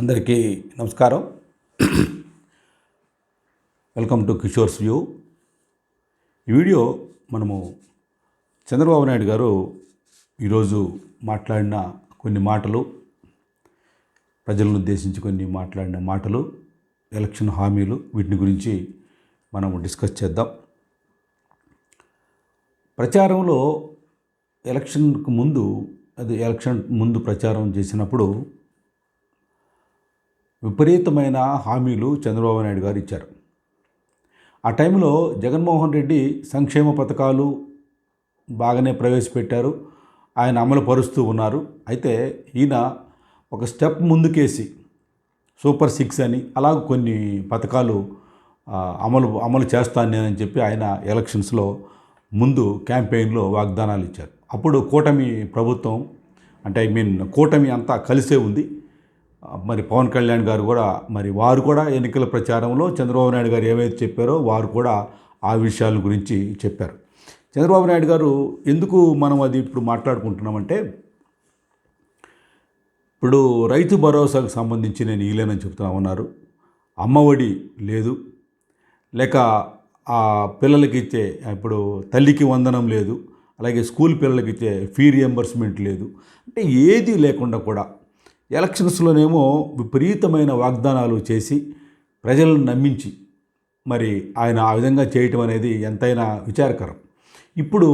అందరికీ నమస్కారం. Welcome to Kishore's view ఈ వీడియో మనము చంద్రబాబు నాయుడు గారు ఈరోజు మాట్లాడిన కొన్ని మాటలు ప్రజలను ఉద్దేశించి కొన్ని మాట్లాడిన మాటలు ఎలక్షన్ హామీలు వీటిని గురించి మనము డిస్కస్ చేద్దాం. ప్రచారంలో ఎలక్షన్కు ముందు అది ఎలక్షన్ ముందు ప్రచారం చేసినప్పుడు విపరీతమైన హామీలు చంద్రబాబు నాయుడు గారు ఇచ్చారు. ఆ టైంలో జగన్మోహన్ రెడ్డి సంక్షేమ పథకాలు బాగానే ప్రవేశపెట్టారు. ఆయన అమలు పరుస్తూ ఉన్నారు. అయితే ఈయన ఒక స్టెప్ ముందుకేసి సూపర్ సిక్స్ అని అలా కొన్ని పథకాలు అమలు అమలు చేస్తాను నేనని చెప్పి ఆయన ఎలక్షన్స్లో ముందు క్యాంపెయిన్లో వాగ్దానాలు ఇచ్చారు. అప్పుడు కూటమి ప్రభుత్వం అంటే ఐ మీన్ కూటమి అంతా కలిసే ఉంది. మరి పవన్ కళ్యాణ్ గారు కూడా మరి వారు కూడా ఎన్నికల ప్రచారంలో చంద్రబాబు నాయుడు గారు ఏవైతే చెప్పారో వారు కూడా ఆ విషయాల గురించి చెప్పారు. చంద్రబాబు నాయుడు గారు ఎందుకు మనం అది ఇప్పుడు మాట్లాడుకుంటున్నామంటే ఇప్పుడు రైతు భరోసాకు సంబంధించి నేను ఇలేనని చెప్తున్నా ఉన్నారు అమ్మఒడి లేదు. లేక ఆ పిల్లలకి ఇచ్చే ఇప్పుడు తల్లికి వందనం లేదు. అలాగే స్కూల్ పిల్లలకి ఇచ్చే ఫీ రియంబర్స్మెంట్ లేదు. అంటే ఏది లేకుండా కూడా ఎలక్షన్స్లోనేమో విపరీతమైన వాగ్దానాలు చేసి ప్రజలను నమ్మించి మరి ఆయన ఆ విధంగా చేయటం అనేది ఎంతైనా విచారకరం. ఇప్పుడు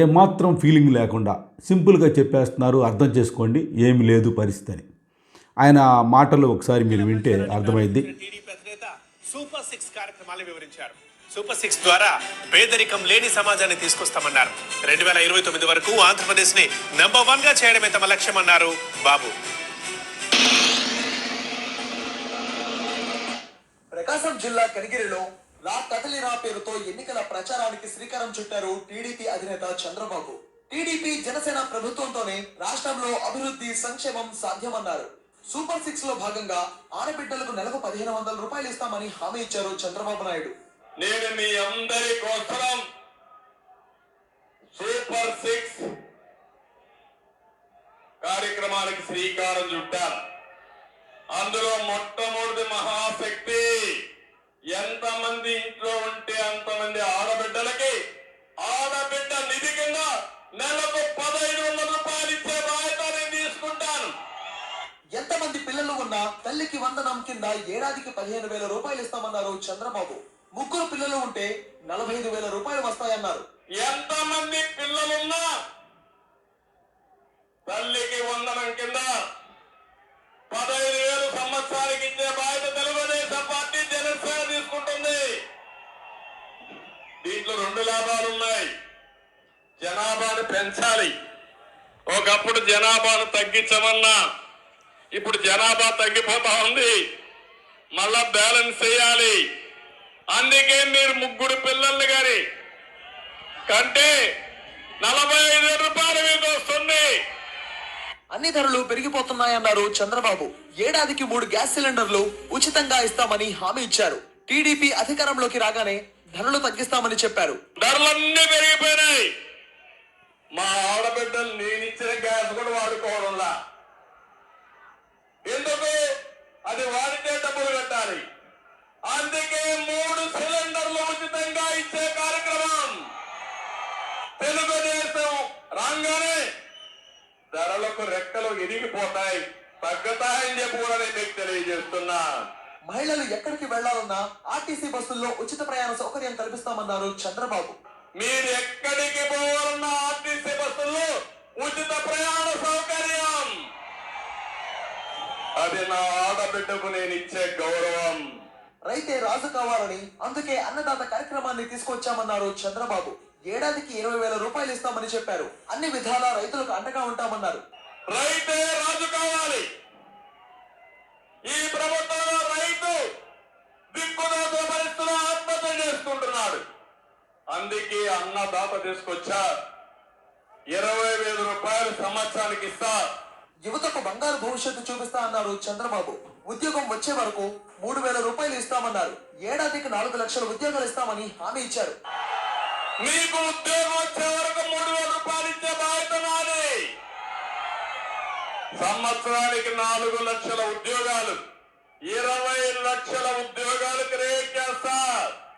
ఏమాత్రం ఫీలింగ్ లేకుండా సింపుల్గా చెప్పేస్తున్నారు అర్థం చేసుకోండి ఏమి లేదు పరిస్థితి అని ఆయన మాటలు ఒకసారి మీరు వింటే అర్థమైంది సూపర్ సిక్స్ కార్యక్రమాలు వివరించారు. సూపర్ సిక్స్ ద్వారా పేదరికం లేని సమాజాన్ని తీసుకొస్తామన్నారు. రెండు వేల ఇరవై తొమ్మిది వరకు ఆంధ్రప్రదేశ్ని నంబర్ వన్గా చేయడమే తమ లక్ష్యమన్నారు బాబు. ప్రకాశం జిల్లా కనిగిరిలో రా కదలిరా పేరుతో ఎన్నికల ప్రచారానికి శ్రీకారం చుట్టారు టీడీపీ అధినేత చంద్రబాబు. టీడీపీ జనసేన ప్రభుత్వంతోనే రాష్ట్రంలో అభివృద్ధి సంక్షేమం సాధ్యమన్నారు. సూపర్ సిక్స్లో భాగంగా ఆడబిడ్డలకు నెలకు పదిహేను వందల రూపాయలు ఇస్తామని హామీ ఇచ్చారు చంద్రబాబు నాయుడు. నేను మీ అందరి కోసం సూపర్ సిక్స్ కార్యక్రమానికి శ్రీకారం చుట్టాను. అందులో మొట్టమొదటి మహాశక్తి ఎంతమంది ఇంట్లో ఉంటే అంతమంది ఆడబిడ్డలకి ఆడబిడ్డ నిధి కింద నెలకు పదహైదు వందల రూపాయలు ఇచ్చే బాధ్యత నేను తీసుకుంటాను. ఎంతమంది పిల్లలు ఉన్నా తల్లికి వందనం కింద ఏడాదికి పదిహేను వేల రూపాయలు ఇస్తామన్నారు చంద్రబాబు. ముగ్గురు పిల్లలు ఉంటే నలభై ఐదు వేల రూపాయలు వస్తాయన్నారు. ఎంతమంది పిల్లలున్నా తల్లికి వందనం కింద పదహైదు వేలు సంవత్సరానికి ఇచ్చే బాధ్యత తెలుగుదేశం పార్టీ జనసేన తీసుకుంటుంది. దీంట్లో రెండు లాభాలు ఉన్నాయి. జనాభాను పెంచాలి. ఒకప్పుడు జనాభాను తగ్గించమన్నా ఇప్పుడు జనాభా తగ్గిపోతా ఉంది. మళ్ళా బ్యాలెన్స్ చేయాలి. అందుకే మీరు ముగ్గురు పిల్లల్ని గాని కంటే నలభై ఐదు రూపాయలు మీకు వస్తుంది. అన్ని ధరలు పెరిగిపోతున్నాయన్నారు చంద్రబాబు. ఏడాదికి మూడు గ్యాస్ సిలిండర్లు ఉచితంగా ఇస్తామని హామీ ఇచ్చారు. టీడీపీ అధికారంలోకి రాగానే ధరలు తగ్గిస్తామని చెప్పారు. ధరలన్నీ పెరిగిపోయినాయి. మా ఆడబిడ్డలు నేను ఇచ్చిన గ్యాస్ కూడా వాడుకోవడంలా. ఎందుకు? అది వాడితే డబ్బులు కట్టాలి. అందుకే మూడు సిలిండర్లు ఉచితంగా ఇచ్చే కార్యక్రమం తెలుగుదేశం రాగానే ధరలకు రెక్కలు ఎరిగిపోతాయి తగ్గుతాయని చెప్పి కూడా నేను మీకు తెలియజేస్తున్నా. మహిళలు ఎక్కడికి వెళ్ళాలన్నా ఆర్టీసీ బస్సుల్లో ఉచిత ప్రయాణ సౌకర్యం కల్పిస్తామన్నారు చంద్రబాబు. మీరు ఎక్కడికి పోవాలన్న ఆర్టీసీ బస్సుల్లో ఉచిత ప్రయాణ సౌకర్యం. అది నా ఆడబిడ్డకు నేను ఇచ్చే గౌరవం. రైతే రాజు కావాలని అందుకే అన్నదాత కార్యక్రమాన్ని తీసుకొచ్చామన్నారు చంద్రబాబు. ఏడాదికి ఇరవై వేల రూపాయలు ఇస్తామని చెప్పారు. అన్ని విధాలా రైతులకు అండగా ఉంటామన్నారు. రైతే రాజు కావాలి. ఈ ప్రభుత్వంలో రైతు దిక్కుదోత పరిస్థితుల్లో ఆత్మహత్య చేసుకుంటున్నాడు అందుకే అన్నదాత తీసుకొచ్చా. ఇరవై వేల రూపాయలు సంవత్సరానికి ఇస్తా. యువతకు బంగారు భవిష్యత్తు చూపిస్తా అన్నారు చంద్రబాబు. ఉద్యోగం వచ్చే వరకు మూడు వేల రూపాయలు ఇస్తామన్నారు. ఏడాదికి నాలుగు లక్షల ఉద్యోగాలు ఇస్తామని హామీ ఇచ్చారు. మీకు ఉద్యోగం వచ్చే వరకు మూడు వేల రూపాయలు ఇచ్చే బాధ్యత నాది. సంవత్సరానికి నాలుగు లక్షల ఉద్యోగాలు ఇరవై లక్షల ఉద్యోగాలు క్రియేట్ చేస్తా.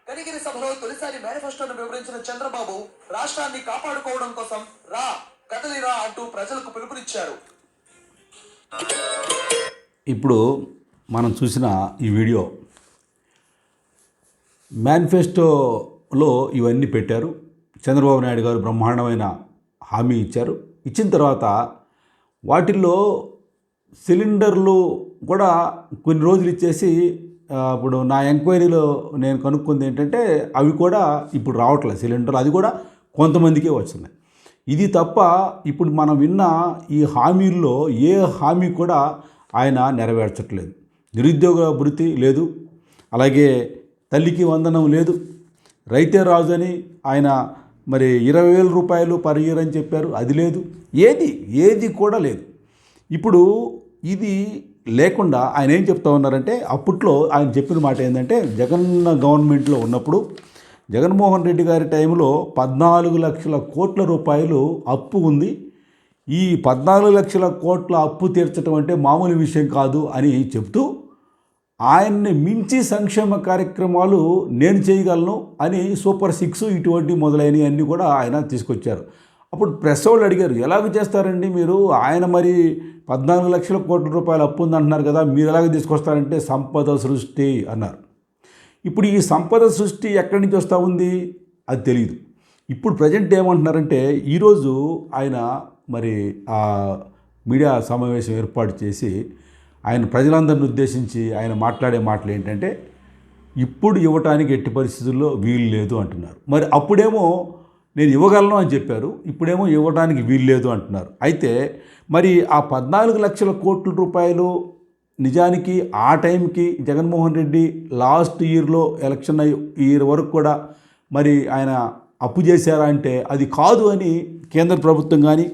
కనిగిరి సభలో తొలిసారి మేనిఫెస్టోను వివరించిన చంద్రబాబు రాష్ట్రాన్ని కాపాడుకోవడం కోసం రా కదలిరా అంటూ ప్రజలకు పిలుపునిచ్చారు. ఇప్పుడు మనం చూసిన ఈ వీడియో మేనిఫెస్టోలో ఇవన్నీ పెట్టారు. చంద్రబాబు నాయుడు గారు బ్రహ్మాండమైన హామీ ఇచ్చారు. ఇచ్చిన తర్వాత వాటిల్లో సిలిండర్లు కూడా కొన్ని రోజులు ఇచ్చేసి ఇప్పుడు నా ఎంక్వైరీలో నేను కనుక్కుంది ఏంటంటే అవి కూడా ఇప్పుడు రావట్లేదు సిలిండర్లు. అది కూడా కొంతమందికే వస్తున్నాయి ఇది తప్ప ఇప్పుడు మనం విన్న ఈ హామీల్లో ఏ హామీ కూడా ఆయన నెరవేర్చట్లేదు. నిరుద్యోగ భృతి లేదు. అలాగే తల్లికి వందనం లేదు. రైతే రాజు అని ఆయన మరి ఇరవై వేల రూపాయలు పర్ ఇయర్ అని చెప్పారు. అది లేదు. ఏది? ఏది కూడా లేదు. ఇప్పుడు ఇది లేకుండా ఆయన ఏం చెప్తా ఉన్నారంటే అప్పట్లో ఆయన చెప్పిన మాట ఏంటంటే జగన్ గవర్నమెంట్లో ఉన్నప్పుడు జగన్మోహన్ రెడ్డి గారి టైంలో పద్నాలుగు లక్షల కోట్ల రూపాయలు అప్పు ఉంది. ఈ పద్నాలుగు లక్షల కోట్ల అప్పు తీర్చడం అంటే మామూలు విషయం కాదు అని చెప్తూ ఆయన్ని మించి సంక్షేమ కార్యక్రమాలు నేను చేయగలను అని సూపర్ సిక్స్ ఇటువంటి మొదలైనవి అన్నీ కూడా ఆయన తీసుకొచ్చారు. అప్పుడు ప్రెస్ వాళ్ళు అడిగారు ఎలాగ చేస్తారండి మీరు? ఆయన మరి పద్నాలుగు లక్షల కోట్ల రూపాయలు అప్పు ఉందంటున్నారు కదా మీరు ఎలాగ తీసుకొస్తారంటే సంపద సృష్టి అన్నారు. ఇప్పుడు ఈ సంపద సృష్టి ఎక్కడి నుంచి వస్తూ ఉంది? అది తెలియదు ఇప్పుడు ప్రజెంట్ ఏమంటున్నారంటే ఈరోజు ఆయన మరి ఆ మీడియా సమావేశం ఏర్పాటు చేసి ఆయన ప్రజలందరిని ఉద్దేశించి ఆయన మాట్లాడే మాటలు ఏంటంటే ఇప్పుడు ఇవ్వటానికి ఎట్టి పరిస్థితుల్లో వీలు లేదు అంటున్నారు. మరి అప్పుడేమో నేను ఇవ్వగలను అని చెప్పారు ఇప్పుడేమో ఇవ్వడానికి వీలు లేదు అంటున్నారు. అయితే మరి ఆ పద్నాలుగు లక్షల కోట్ల రూపాయలు నిజానికి ఆ టైంకి జగన్మోహన్ రెడ్డి లాస్ట్ ఇయర్లో ఎలక్షన్ అయ్యి- ఇయర్ వరకు కూడా మరి ఆయన అప్పు చేశారా అంటే అది కాదు అని కేంద్ర ప్రభుత్వం కానీ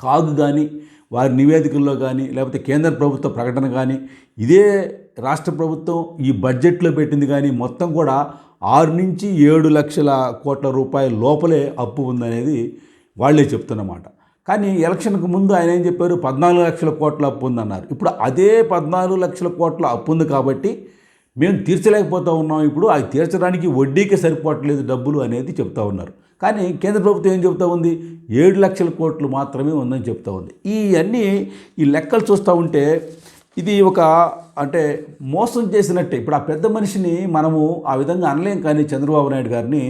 కాగు కానీ వారి నివేదికల్లో కానీ లేకపోతే కేంద్ర ప్రభుత్వ ప్రకటన కానీ ఇదే రాష్ట్ర ప్రభుత్వం ఈ బడ్జెట్లో పెట్టింది కానీ మొత్తం కూడా ఆరు నుంచి ఏడు లక్షల కోట్ల రూపాయల లోపలే అప్పు ఉందనేది వాళ్ళే చెప్తున్నమాట. కానీ ఎలక్షన్కు ముందు ఆయన ఏం చెప్పారు? పద్నాలుగు లక్షల కోట్ల అప్పు ఉందన్నారు. ఇప్పుడు అదే పద్నాలుగు లక్షల కోట్ల అప్పు ఉంది కాబట్టి మేము తీర్చలేకపోతా ఉన్నాం. ఇప్పుడు అది తీర్చడానికి వడ్డీకి సరిపోవట్లేదు డబ్బులు అనేది చెప్తా ఉన్నారు. కానీ కేంద్ర ప్రభుత్వం ఏం చెప్తా ఉంది? ఏడు లక్షల కోట్లు మాత్రమే ఉందని చెప్తా ఉంది. ఈ అన్నీ ఈ లెక్కలు చూస్తూ ఉంటే ఇది ఒక అంటే మోసం చేసినట్టే. ఇప్పుడు ఆ పెద్ద మనిషిని మనము ఆ విధంగా అనలేం కానీ చంద్రబాబు నాయుడు గారిని.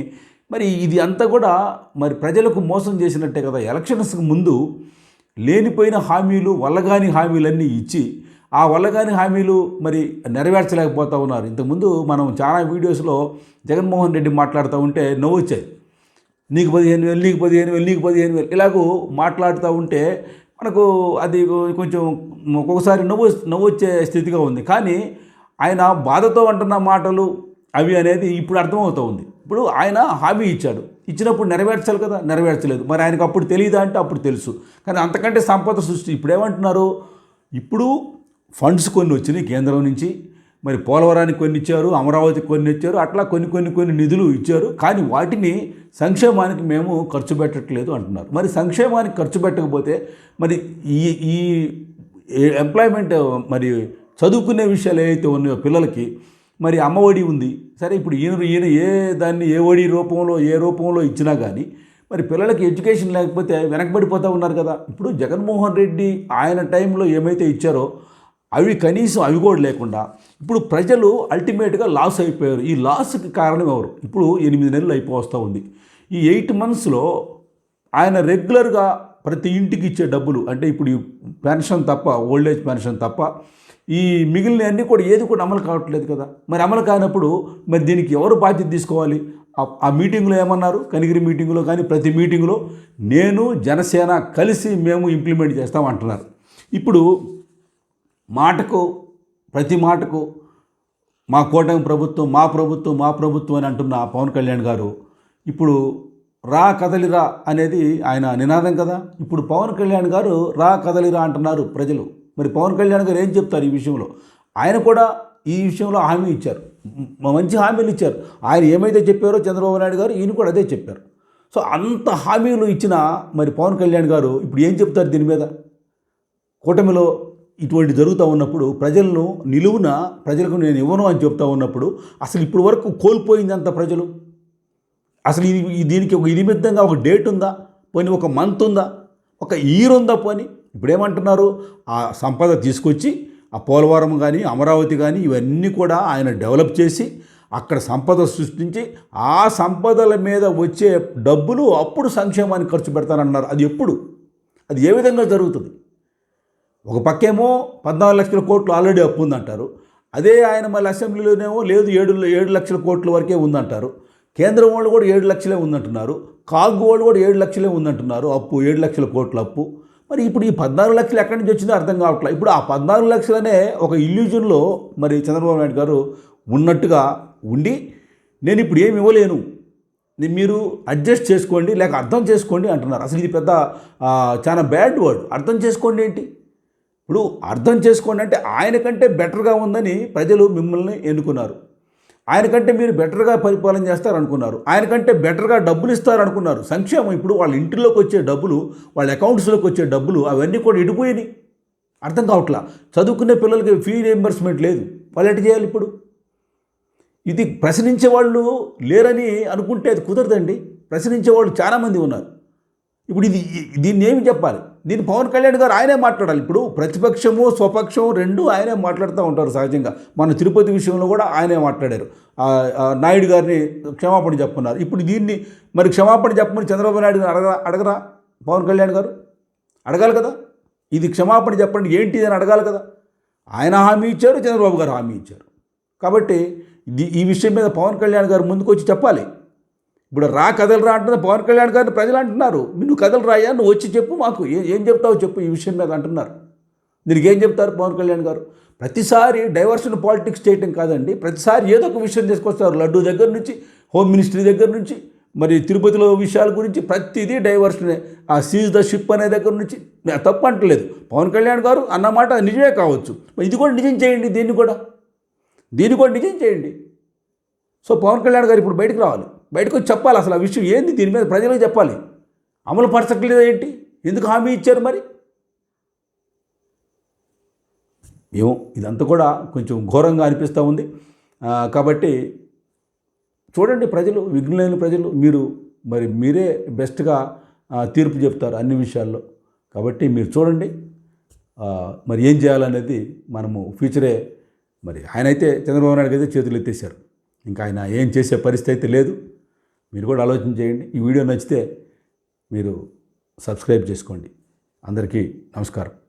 మరి ఇది అంతా కూడా మరి ప్రజలకు మోసం చేసినట్టే కదా. ఎలక్షన్స్కి ముందు లేనిపోయిన హామీలు వల్లగాని హామీలన్నీ ఇచ్చి ఆ వల్లగాని హామీలు మరి నెరవేర్చలేకపోతూ ఉన్నారు. ఇంతకుముందు మనం చాలా వీడియోస్లో జగన్మోహన్ రెడ్డి మాట్లాడుతూ ఉంటే నవ్వు వచ్చాయి నీకు పదిహేను వేలు నీకు పదిహేను వేలు నీకు పదిహేను వేలు. ఇలాగూ మాట్లాడుతూ ఉంటే మనకు అది కొంచెం ఒక్కొక్కసారి నవ్వు నవ్వు వచ్చే స్థితిగా ఉంది. కానీ ఆయన బాధతో అంటున్న మాటలు అవి అనేది ఇప్పుడు అర్థమవుతూ ఉంది. ఇప్పుడు ఆయన హామీ ఇచ్చాడు. ఇచ్చినప్పుడు నెరవేర్చాలి కదా? నెరవేర్చలేదు. మరి ఆయనకు అప్పుడు తెలియదా అంటే అప్పుడు తెలుసు. కానీ అంతకంటే సంపద సృష్టి. ఇప్పుడు ఏమంటున్నారు? ఇప్పుడు ఫండ్స్ కొన్ని వచ్చినాయి కేంద్రం నుంచి. మరి పోలవరానికి కొన్ని ఇచ్చారు అమరావతికి కొన్ని ఇచ్చారు అట్లా కొన్ని కొన్ని కొన్ని నిధులు ఇచ్చారు. కానీ వాటిని సంక్షేమానికి మేము ఖర్చు పెట్టట్లేదు అంటున్నారు. మరి సంక్షేమానికి ఖర్చు పెట్టకపోతే మరి ఈ ఈ ఎంప్లాయ్మెంట్ మరి చదువుకునే విషయాలు ఏవైతే ఉన్నాయో పిల్లలకి మరి అమ్మఒడి ఉంది. సరే ఇప్పుడు ఈయన ఈయన ఏ దాన్ని ఏ ఒడి రూపంలో ఏ రూపంలో ఇచ్చినా కానీ మరి పిల్లలకి ఎడ్యుకేషన్ లేకపోతే వెనకబడిపోతూ ఉన్నారు కదా. ఇప్పుడు జగన్మోహన్ రెడ్డి ఆయన టైంలో ఏమైతే ఇచ్చారో అవి కనీసం అవి కూడా లేకుండా ఇప్పుడు ప్రజలు అల్టిమేట్గా లాస్ అయిపోయారు. ఈ లాస్కి కారణం ఎవరు? ఇప్పుడు ఎనిమిది నెలలు అయిపోస్తూ ఉంది. ఈ ఎయిట్ మంత్స్లో ఆయన రెగ్యులర్గా ప్రతి ఇంటికి ఇచ్చే డబ్బులు అంటే ఇప్పుడు ఈ పెన్షన్ తప్ప ఓల్డ్ ఏజ్ పెన్షన్ తప్ప ఈ మిగిలిన అన్నీ కూడా ఏది కూడా అమలు కావట్లేదు కదా. మరి అమలు కానప్పుడు మరి దీనికి ఎవరు బాధ్యత తీసుకోవాలి? ఆ- మీటింగ్లో ఏమన్నారు? కనిగిరి మీటింగ్లో కానీ ప్రతి మీటింగ్లో నేను జనసేన కలిసి మేము ఇంప్లిమెంట్ చేస్తాం అంటున్నారు. ఇప్పుడు మాటకు ప్రతి మాటకు మా కూటమి ప్రభుత్వం మా ప్రభుత్వం మా ప్రభుత్వం అని అంటున్న పవన్ కళ్యాణ్ గారు ఇప్పుడు రా కదలిరా అనేది ఆయన నినాదం కదా? ఇప్పుడు పవన్ కళ్యాణ్ గారు రా కదలిరా అంటున్నారు ప్రజలు. మరి పవన్ కళ్యాణ్ గారు ఏం చెప్తారు ఈ విషయంలో? ఆయన కూడా ఈ విషయంలో హామీ ఇచ్చారు. మంచి హామీలు ఇచ్చారు. ఆయన ఏమైతే చెప్పారో చంద్రబాబు నాయుడు గారు ఈయన కూడా అదే చెప్పారు. సో అంత హామీలు ఇచ్చిన మరి పవన్ కళ్యాణ్ గారు ఇప్పుడు ఏం చెప్తారు దీని మీద? కూటమిలో ఇటువంటి జరుగుతూ ఉన్నప్పుడు ప్రజలను నిలువున ప్రజలకు నేను ఇవ్వను అని చెప్తా ఉన్నప్పుడు అసలు ఇప్పుడు వరకు కోల్పోయిందంత ప్రజలు? అసలు ఇది దీనికి ఒక నిమిత్తంగా ఒక డేట్ ఉందా? పోనీ ఒక మంత్ ఉందా? ఒక ఇయర్ ఉందా పోనీ? ఇప్పుడేమంటున్నారు? ఆ సంపద తీసుకొచ్చి ఆ పోలవరం కానీ అమరావతి కానీ ఇవన్నీ కూడా ఆయన డెవలప్ చేసి అక్కడ సంపద సృష్టించి ఆ సంపదల మీద వచ్చే డబ్బులు అప్పుడు సంక్షేమానికి ఖర్చు పెడతానన్నారు. అది ఎప్పుడు? అది ఏ విధంగా జరుగుతుంది? ఒక పక్కేమో పద్నాలుగు లక్షల కోట్లు ఆల్రెడీ అప్పు ఉందంటారు. అదే ఆయన మళ్ళీ అసెంబ్లీలోనేమో లేదు ఏడు ఏడు లక్షల కోట్ల వరకే ఉందంటారు. కేంద్రం వాళ్ళు కూడా ఏడు లక్షలే ఉందంటున్నారు. కాగు వాళ్ళు కూడా ఏడు లక్షలే ఉందంటున్నారు అప్పు ఏడు లక్షల కోట్ల అప్పు. మరి ఇప్పుడు ఈ పద్నాలుగు లక్షలు ఎక్కడి నుంచి వచ్చిందో అర్థం కావట్లేదు ఇప్పుడు ఆ పద్నాలుగు లక్షలనే ఒక ఇల్యూజన్లో మరి చంద్రబాబు నాయుడు గారు ఉన్నట్టుగా ఉండి నేను ఇప్పుడు ఏమి ఇవ్వలేను. మీరు అడ్జస్ట్ చేసుకోండి లేక అర్థం చేసుకోండి అంటున్నారు. అసలు ఇది పెద్ద చాలా బ్యాడ్ వర్డ్. అర్థం చేసుకోండి ఏంటి? ఇప్పుడు అర్థం చేసుకోండి అంటే ఆయన కంటే బెటర్గా ఉందని ప్రజలు మిమ్మల్ని ఎన్నుకున్నారు. ఆయన కంటే మీరు బెటర్గా పరిపాలన చేస్తారు అనుకున్నారు ఆయన కంటే బెటర్గా డబ్బులు ఇస్తారు అనుకున్నారు సంక్షేమం ఇప్పుడు వాళ్ళ ఇంటిలోకి వచ్చే డబ్బులు వాళ్ళ అకౌంట్స్లోకి వచ్చే డబ్బులు అవన్నీ కూడా ఇడిపోయినాయి. అర్థం కావట్లా? చదువుకునే పిల్లలకి ఫీ రియంబర్స్మెంట్ లేదు. వాళ్ళు చేయాలి ఇప్పుడు? ఇది ప్రశ్నించే వాళ్ళు లేరని అనుకుంటే అది కుదరదండి. ప్రశ్నించే వాళ్ళు చాలామంది ఉన్నారు. ఇప్పుడు ఇది దీన్ని ఏమి చెప్పాలి? దీన్ని పవన్ కళ్యాణ్ గారు ఆయనే మాట్లాడాలి. ఇప్పుడు ప్రతిపక్షము స్వపక్షం రెండు ఆయనే మాట్లాడుతూ ఉంటారు సహజంగా. మన తిరుపతి విషయంలో కూడా ఆయనే మాట్లాడారు. నాయుడు గారిని క్షమాపణ చెప్పన్నారు ఇప్పుడు దీన్ని మరి క్షమాపణ చెప్పమని చంద్రబాబు నాయుడు గారు అడగరా అడగరా పవన్ కళ్యాణ్ గారు? అడగాలి కదా. ఇది క్షమాపణ చెప్పండి. ఏంటి అని అడగాలి కదా. ఆయన హామీ ఇచ్చారు చంద్రబాబు గారు హామీ ఇచ్చారు. కాబట్టి ఇది ఈ విషయం మీద పవన్ కళ్యాణ్ గారు ముందుకు వచ్చి చెప్పాలి. ఇప్పుడు రా కథలు రా అంటున్న పవన్ కళ్యాణ్ గారిని ప్రజలు అంటున్నారు. నువ్వు కథలు రాయా నువ్వు వచ్చి చెప్పు మాకు. ఏం చెప్తావు చెప్పు ఈ విషయం మీద అంటున్నారు. దీనికి ఏం చెప్తారు పవన్ కళ్యాణ్ గారు? ప్రతిసారి డైవర్షన్ పాలిటిక్స్ చేయటం కాదండి. ప్రతిసారి ఏదో ఒక విషయం తీసుకొస్తారు లడ్డు దగ్గర నుంచి హోమ్ మినిస్ట్రీ దగ్గర నుంచి మరి తిరుపతిలో విషయాల గురించి ప్రతిదీ డైవర్షనే ఆ సీజ్ ద షిప్ అనే దగ్గర నుంచి. తప్పు అంటలేదు. పవన్ కళ్యాణ్ గారు అన్నమాట నిజమే కావచ్చు. ఇది కూడా నిజం చేయండి దీన్ని కూడా. దీన్ని కూడా నిజం చేయండి. సో పవన్ కళ్యాణ్ గారు ఇప్పుడు బయటకు రావాలి. బయటకు వచ్చి చెప్పాలి అసలు ఆ విషయం ఏంది దీని మీద ప్రజలకు చెప్పాలి. అమలు పరచట్లేదు ఏంటి? ఎందుకు హామీ ఇచ్చారు మరి? ఏమో ఇదంతా కూడా కొంచెం ఘోరంగా అనిపిస్తూ ఉంది. కాబట్టి చూడండి ప్రజలు విఘ్నులైన ప్రజలు మీరు మరి మీరే బెస్ట్గా తీర్పు చెప్తారు అన్ని విషయాల్లో. కాబట్టి మీరు చూడండి మరి ఏం చేయాలనేది మనము ఫ్యూచరే మరి ఆయన అయితే చంద్రబాబు నాయుడు అయితే చేతులు ఎత్తేసారు ఇంకా ఆయన ఏం చేసే పరిస్థితి అయితే లేదు. మీరు కూడా ఆలోచన చేయండి. ఈ వీడియో నచ్చితే మీరు సబ్స్క్రైబ్ చేసుకోండి. అందరికీ నమస్కారం.